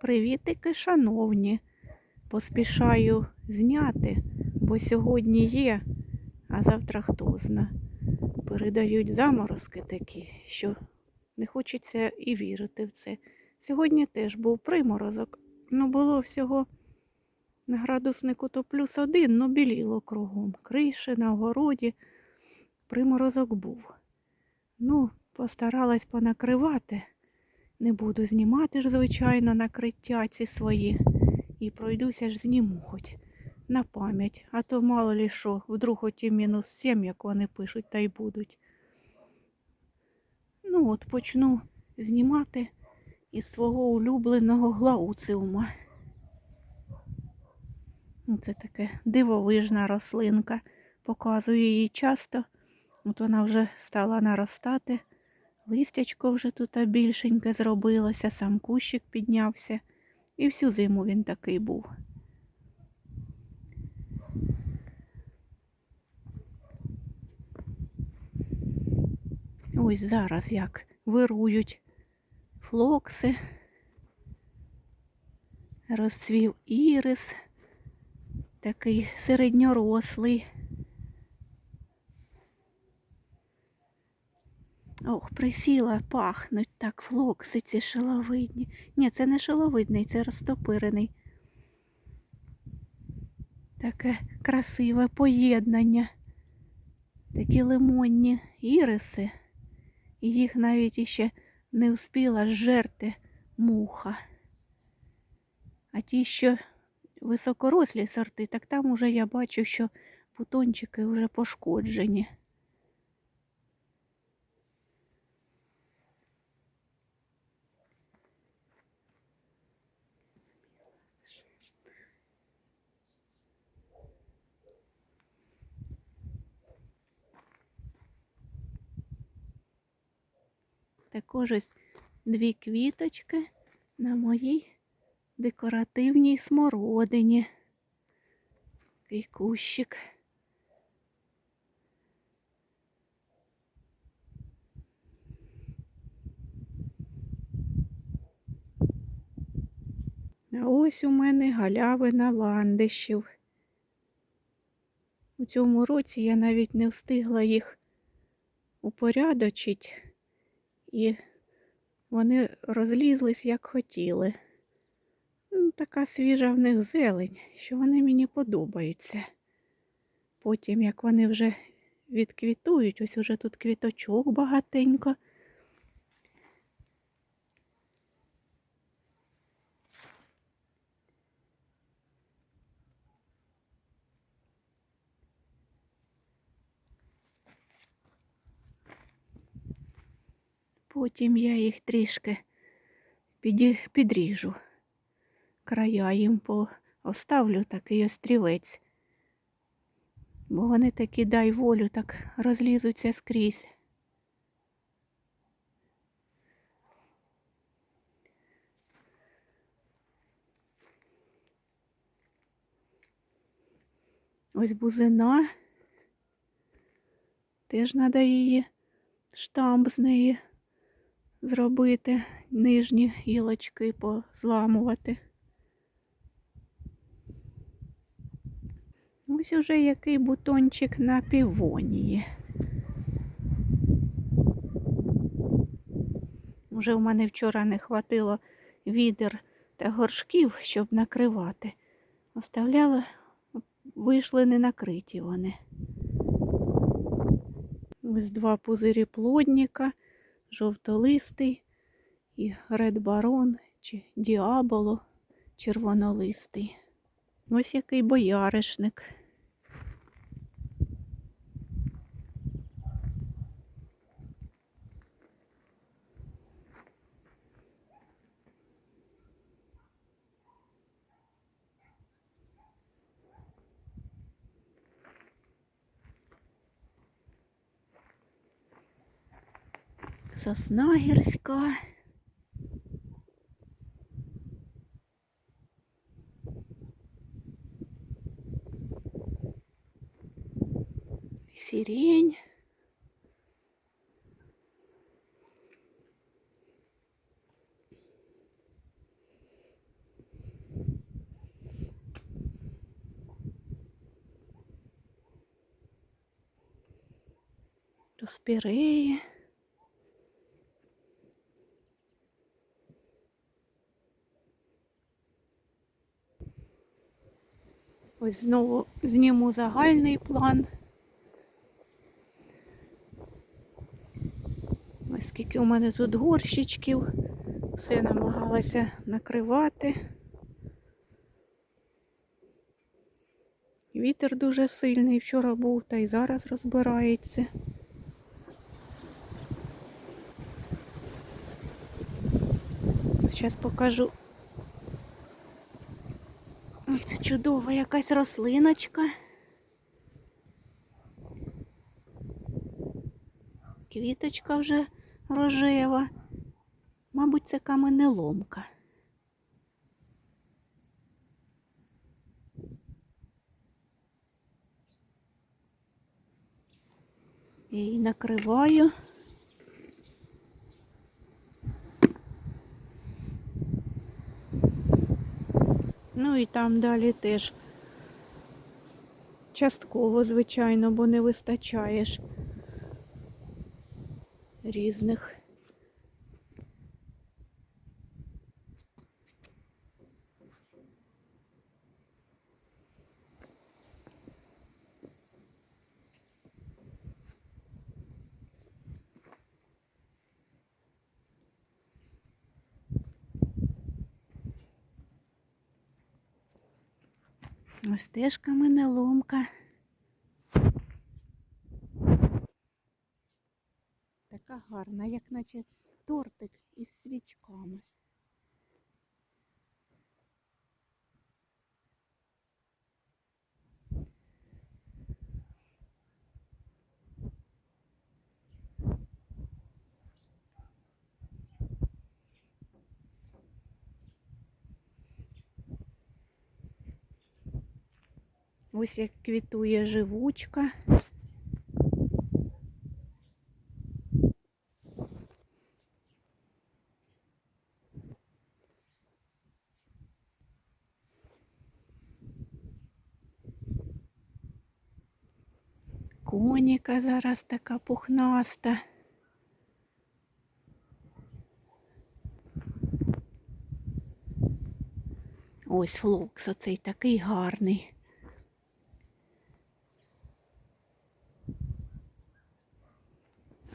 Привітики, шановні. Поспішаю зняти, бо сьогодні є, а завтра хто зна. Передають заморозки такі, що не хочеться і вірити в це. Сьогодні теж був приморозок. Ну, було всього на градуснику то плюс один, ну біліло кругом. Криші на огороді. Приморозок був. Ну, постаралась понакривати. Не буду знімати ж, звичайно, накриття ці свої. І пройдуся ж зніму хоч на пам'ять. А то мало лі що, вдруг оті мінус 7, як вони пишуть, та й будуть. Ну от почну знімати із свого улюбленого глауциума. Ну, Це таке дивовижна рослинка. Показую її часто. От вона вже стала наростати. Листячко вже тут більшеньке зробилося, сам кущик піднявся. І всю зиму він такий був. Ось зараз як вирують флокси. Розцвів ірис, такий середньорослий. Ох, присіла, пахнуть так флокси ці шиловидні. Ні, це не шиловидний, це розтопирений. Таке красиве поєднання. Такі лимонні іриси. І їх навіть іще не встигла зжерти муха. А ті, що високорослі сорти, так там уже я бачу, що бутончики вже пошкоджені. Також ось дві квіточки на моїй декоративній смородині. Такий кущик. А ось у мене галявина ландишів. У цьому році я навіть не встигла їх упорядочити, і вони розлізлись, як хотіли. Ну, Така свіжа в них зелень, що вони мені подобаються. Потім, як вони вже відквітують, ось уже тут квіточок багатенько. Потім я їх трішки підріжу. Края їм по... оставлю такий острівець. Бо вони такі дай волю, так розлізуться скрізь. Ось бузина. Теж треба її штамп з неї зробити, нижні гілочки позламувати. Ось уже який бутончик на півонії. Уже в мене вчора не хватило відер та горшків, щоб накривати. Оставляла, вийшли не накриті вони. Ось два пузирі плодника, жовтолистий і Ред Барон чи Діаболо червонолистий. Ось який бояришник. сосна гірська. Сирень. Спиреи. Ось знову зніму загальний план. Ось скільки у мене тут горщичків. Все намагалася накривати. Вітер дуже сильний вчора був, та й зараз розбирається. Зараз покажу. Ось чудова якась рослиночка. Квіточка вже рожева. Мабуть, це каменеломка. Я її накриваю. Ну і там далі теж частково, звичайно, бо не вистачаєш різних. Ось мене ломка. Така гарна, як наче тортик із свічками. Ось як квітує живучка. Коніка зараз така пухнаста. Ось флокс оцей такий гарний.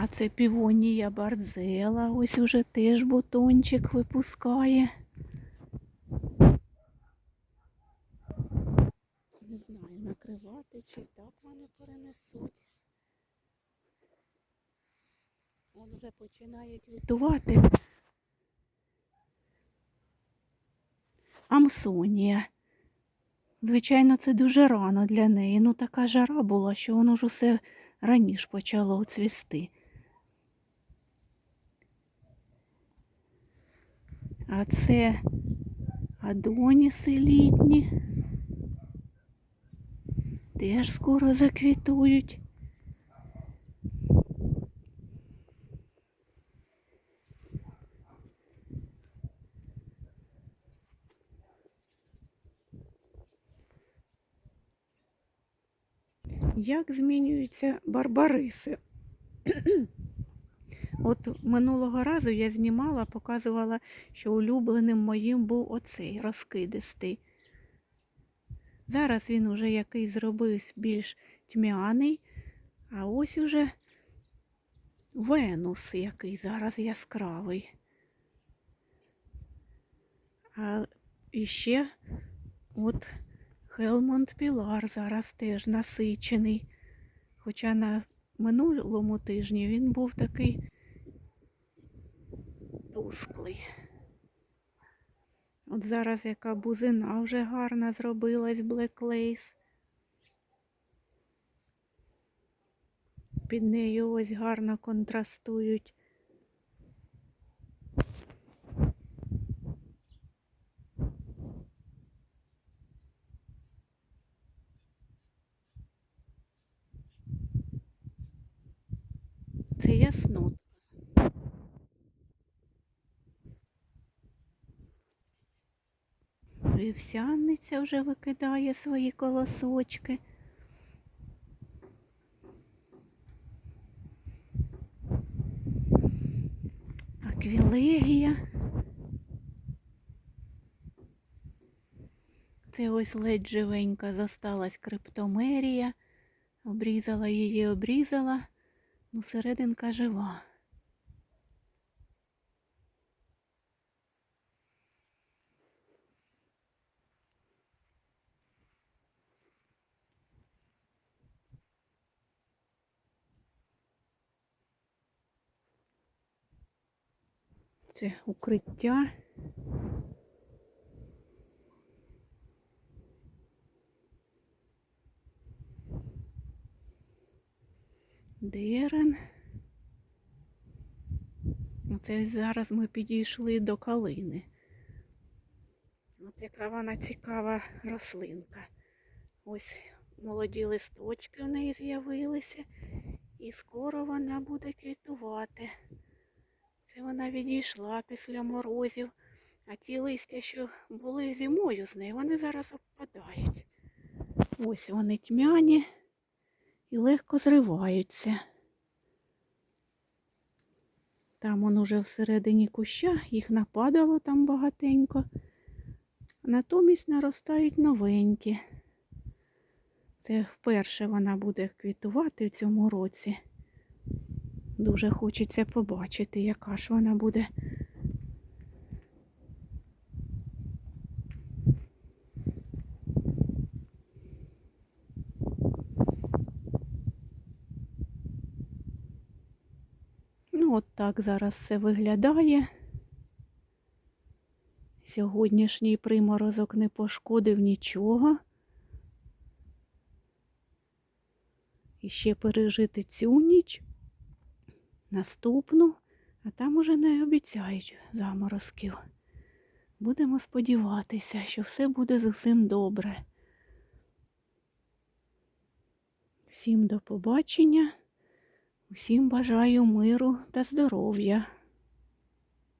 А це півонія бардзела, ось уже теж бутончик випускає. Не знаю, накривати чи так вони перенесуть. Он вже починає квітувати. Амсонія. Звичайно, це дуже рано для неї. Ну така жара була, що воно ж усе раніше почало цвісти. А це адоніси літні. Теж скоро заквітують. Як змінюються барбариси? От минулого разу я знімала, показувала, що улюбленим моїм був оцей розкидистий. Зараз він уже який зробився більш тьмяний, а ось уже Венус, який зараз яскравий. А іще от Хелмонд Пілар зараз теж насичений. Хоча на минулому тижні він був такий тусклий. От зараз яка бузина вже гарна зробилась Lace. Під нею ось гарно контрастують. Це Вівсяниця вже викидає свої колосочки. Аквілегія. Це ось ледь живенька засталась криптомерія, обрізала її, обрізала, ну серединка жива. Це укриття. Дерен. Оце зараз ми підійшли до калини. От яка вона цікава рослинка. Ось молоді листочки в неї з'явилися, і скоро вона буде квітувати. Це вона відійшла після морозів, а ті листя, що були зимою з нею, вони зараз обпадають. Ось вони тьмяні і легко зриваються. Там он уже всередині куща, їх нападало там багатенько. Натомість наростають новенькі. Це вперше вона буде квітувати в цьому році. Дуже хочеться побачити, яка ж вона буде. Ну, от так зараз все виглядає. Сьогоднішній приморозок не пошкодив нічого. І ще пережити цю ніч, наступну, а там уже не обіцяють заморозків. Будемо сподіватися, що все буде з усім добре. Всім до побачення, усім бажаю миру та здоров'я.